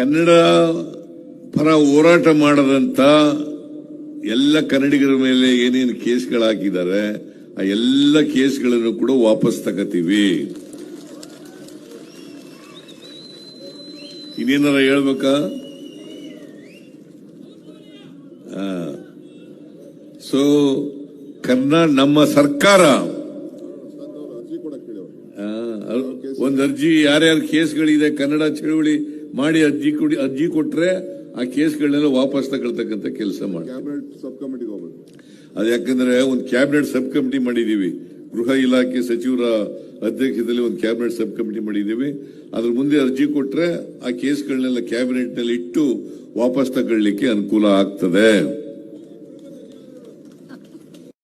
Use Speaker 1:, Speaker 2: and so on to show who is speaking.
Speaker 1: ಕನ್ನಡ ಪರ ಹೋರಾಟ ಮಾಡದಂತ ಎಲ್ಲ ಕನ್ನಡಿಗರ ಮೇಲೆ ಏನೇನು ಕೇಸ್ಗಳು ಹಾಕಿದ್ದಾರೆ ಆ ಎಲ್ಲ ಕೇಸ್ಗಳನ್ನು ಕೂಡ ವಾಪಸ್ ತಗೋತೀವಿ. ಇನ್ನೇನಾರ ಹೇಳ್ಬೇಕಾ? ಸೊ ಕರ್ನಾ ನಮ್ಮ ಸರ್ಕಾರ. ಒಂದು ಒಂದ್ ಅರ್ಜಿ ಯಾರ್ಯಾರು ಕೇಸ್ಗಳಿದೆ ಕನ್ನಡ ಚಳುವಳಿ ಮಾಡಿ ಅರ್ಜಿ ಕೊಡಿ ಅರ್ಜಿ ಕೊಟ್ರೆ ಆ ಕೇಸ್ಗಳನ್ನೆಲ್ಲ ವಾಪಸ್ ತಗೊಳ್ತಕ್ಕಂಥ ಕೆಲಸ ಮಾಡಿ
Speaker 2: ಕ್ಯಾಬಿನೆಟ್ ಸಬ್ ಕಮಿಟಿಗೆ ಹೋಗ್ಬೇಕು.
Speaker 1: ಅದು ಯಾಕಂದ್ರೆ ಒಂದು ಕ್ಯಾಬಿನೆಟ್ ಸಬ್ ಕಮಿಟಿ ಮಾಡಿದೀವಿ ಗೃಹ ಇಲಾಖೆ ಸಚಿವರ ಅಧ್ಯಕ್ಷತೆಯಲ್ಲಿ ಒಂದು ಕ್ಯಾಬಿನೆಟ್ ಸಬ್ ಕಮಿಟಿ ಮಾಡಿದೀವಿ ಅದ್ರ ಮುಂದೆ ಅರ್ಜಿ ಕೊಟ್ರೆ ಆ ಕೇಸ್ಗಳನ್ನೆಲ್ಲ ಕ್ಯಾಬಿನೆಟ್ನಲ್ಲಿ ಇಟ್ಟು ವಾಪಸ್ ತಗೊಳ್ಳಿಕ್ಕೆ ಅನುಕೂಲ ಆಗ್ತದೆ.